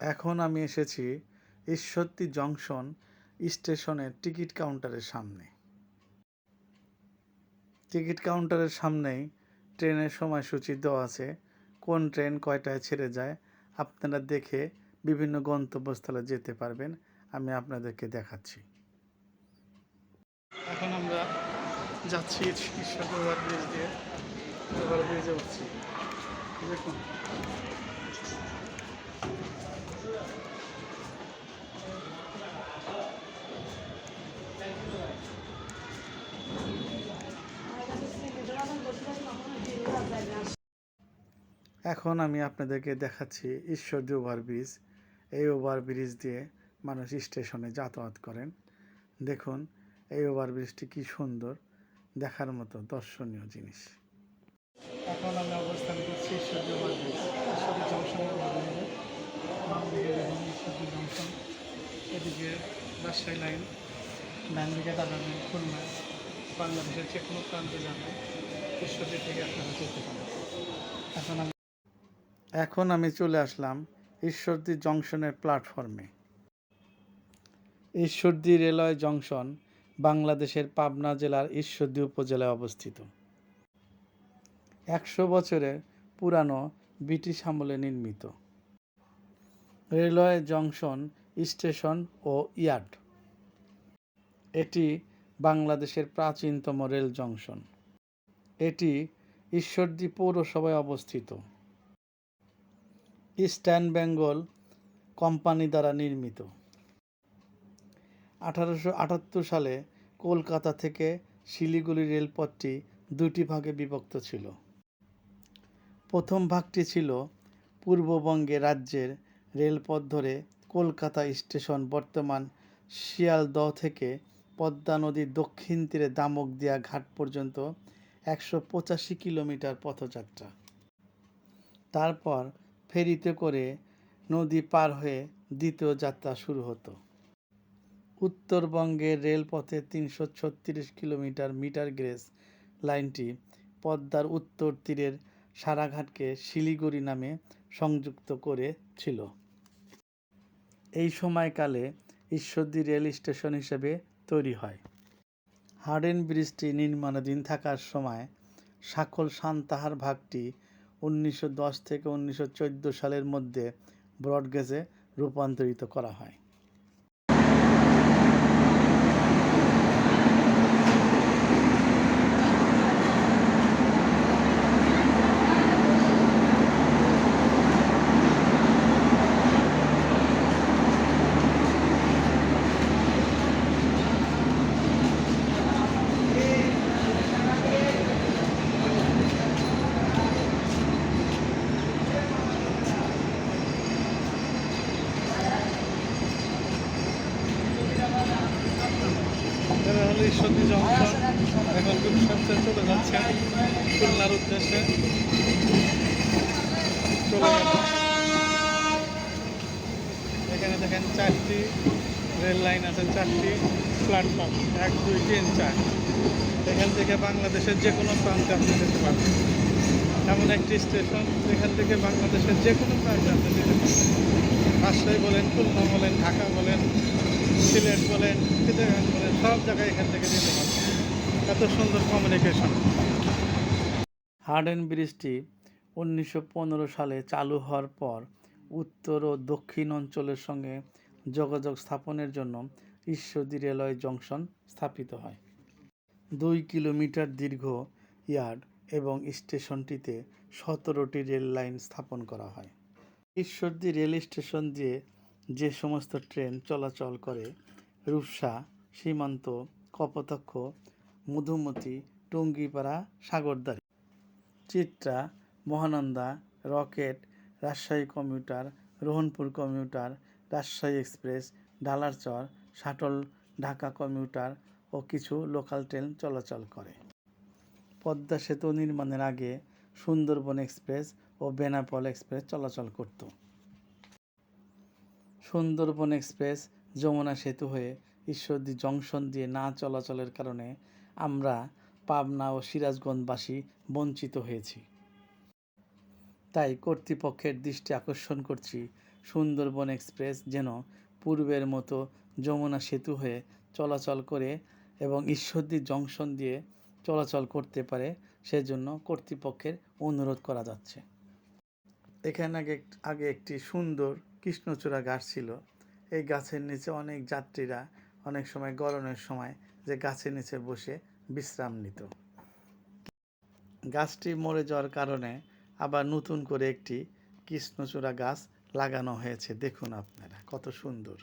এখন আমি এসেছি ঈশ্বরদী জংশন স্টেশনের টিকিট কাউন্টারের সামনে। টিকিট কাউন্টারের সামনেই ট্রেনের সময়সূচি দেওয়া আছে। কোন ট্রেন কয়টায় ছেড়ে যায় আপনারা দেখে বিভিন্ন গন্তব্যস্থলে যেতে পারবেন। আমি আপনাদেরকে দেখাচ্ছি। এখন আমরা যাচ্ছি ব্রিজ দিয়ে। ব্রিজে উঠছি। দেখুন। এখন আমি আপনাদেরকে দেখাচ্ছি ঈশ্বরদী ওভারব্রিজ এই ওভারব্রিজ দিয়ে মানুষ স্টেশনে যাতায়াত করেন। দেখুন, এই ওভারব্রিজটি কি সুন্দর, দেখার মতো দর্শনীয় জিনিস। এখন আমি অবস্থান করছি ঈশ্বরদী ওভারব্রিজ ঈশ্বরদী জংশন এদিকে রাজশাহী লাইন, ডান দিকে খুলনা, বাংলাদেশের যে কোনো প্রান্তে যাবেন ঈশ্বরদী থেকে আপনারা যেতে পারেন এখন এখন আমি চলে আসলাম ঈশ্বরদী জংশনের প্ল্যাটফর্মে। ঈশ্বরদী রেলওয়ে জংশন বাংলাদেশের পাবনা জেলার ঈশ্বরদী উপজেলায় অবস্থিত। একশো বছরের পুরানো ব্রিটিশ আমলে নির্মিত। রেলওয়ে জংশন, স্টেশন ও ইয়ার্ড। এটি বাংলাদেশের প্রাচীনতম রেল জংশন। এটি ঈশ্বরদী পৌরসভায় অবস্থিত। ইস্টার্ন বেঙ্গল কোম্পানি দ্বারা নির্মিত। আঠারোশো আটাত্তর সালে কলকাতা থেকে শিলিগুড়ি রেলপথটি দুটি ভাগে বিভক্ত ছিল। প্রথম ভাগটি ছিল পূর্ববঙ্গে রাজ্যের রেলপথ ধরে কলকাতা স্টেশন বর্তমান শিয়ালদহ থেকে পদ্মা নদীর দক্ষিণ তীরে দামোগদিয়া ঘাট পর্যন্ত একশো পঁচাশি কিলোমিটার পথযাত্রা। তারপর ফেরিতে করে নদী পার হয়ে দ্বিতীয় যাত্রা শুরু হতো। উত্তরবঙ্গের রেলপথে তিনশো ছত্রিশ কিলোমিটার মিটার গ্রেস লাইনটি পদ্মার উত্তর তীরের সারাঘাটকে শিলিগুড়ি নামে সংযুক্ত করেছিল এই সময়কালে ঈশ্বরদী রেল স্টেশন হিসেবে তৈরি হয়। হার্ডেন ব্রিজটি নির্মাণাধীন থাকার সময় সাকল সান্তাহার ভাগটি উনিশশো দশ থেকে উনিশশো চোদ্দ সালের মধ্যে ব্রডগেজে রূপান্তরিত করা হয়। ঈশ্বরদী জংশন এখন খুব চলে যাচ্ছে খুলনার উদ্দেশ্যে। চলে এখানে দেখেন চারটি রেল লাইন আছে, চারটি প্ল্যাটফর্ম এক, দুই, তিন, চার। এখান থেকে বাংলাদেশের যে কোনো প্রান্তে আপনি যেতে পারবেন। এমন একটি স্টেশন যেখান থেকে বাংলাদেশের যে কোনো প্রান্তে আপনি যেতে পারবেন। রাজশাহী বলেন, খুলনা বলেন, ঢাকা বলেন সিলেট বলেন চিটাগাং বলেন, সব জায়গায় এখান থেকে যেতে পারবেন। এত সুন্দর কমিউনিকেশন হার্ডেন ব্রিজটি উনিশশো পনেরো সালে চালু হওয়ার পর উত্তর ও দক্ষিণ অঞ্চলের সঙ্গে যোগাযোগ স্থাপনের জন্য ঈশ্বরদী রেলওয়ে জংশন স্থাপিত হয়। দুই কিলোমিটার দীর্ঘ ইয়ার্ড এবং স্টেশনটিতে সতেরোটি রেল লাইন স্থাপন করা হয়। ঈশ্বরদী রেল স্টেশন দিয়ে যে সমস্ত ট্রেন চলাচল করে, Rupsa, Simanta, Kapotaksha, Madhumati, Tungipara Sagardari Chitra, Mahananda, rocket, Rajshahi commuter, Rohanpur commuter, Rajshahi express, Dalarchar, shuttle, Dhaka commuter ও কিছু লোকাল ট্রেন চলাচল করে। পদ্মা সেতু নির্মাণের আগে সুন্দরবন এক্সপ্রেস ও বেনাপল এক্সপ্রেস চলাচল করত। সুন্দরবন এক্সপ্রেস যমুনা সেতু হয়ে ঈশ্বরদী জংশন দিয়ে না চলাচলের কারণে আমরা পাবনা ও সিরাজগঞ্জবাসী বঞ্চিত হয়েছি। তাই কর্তৃপক্ষের দৃষ্টি আকর্ষণ করছি সুন্দরবন এক্সপ্রেস যেন পূর্বের মতো যমুনা সেতু হয়ে চলাচল করে এবং ঈশ্বরদী জংশন দিয়ে চলাচল করতে পারে সেজন্য কর্তৃপক্ষের অনুরোধ করা যাচ্ছে। এখানে আগে আগে একটি সুন্দর কৃষ্ণচূড়া গাছ ছিল। এই গাছের নিচে অনেক যাত্রীরা অনেক সময় গরমের সময় যে গাছের নিচে বসে বিশ্রাম নিত। গাছটি মরে যাওয়ার কারণে আবার নতুন করে একটি কৃষ্ণচূড়া গাছ লাগানো হয়েছে। দেখুন আপনারা, কত সুন্দর।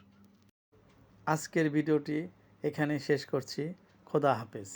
আজকের ভিডিওটি এখানে শেষ করছি। খোদা হাফেজ।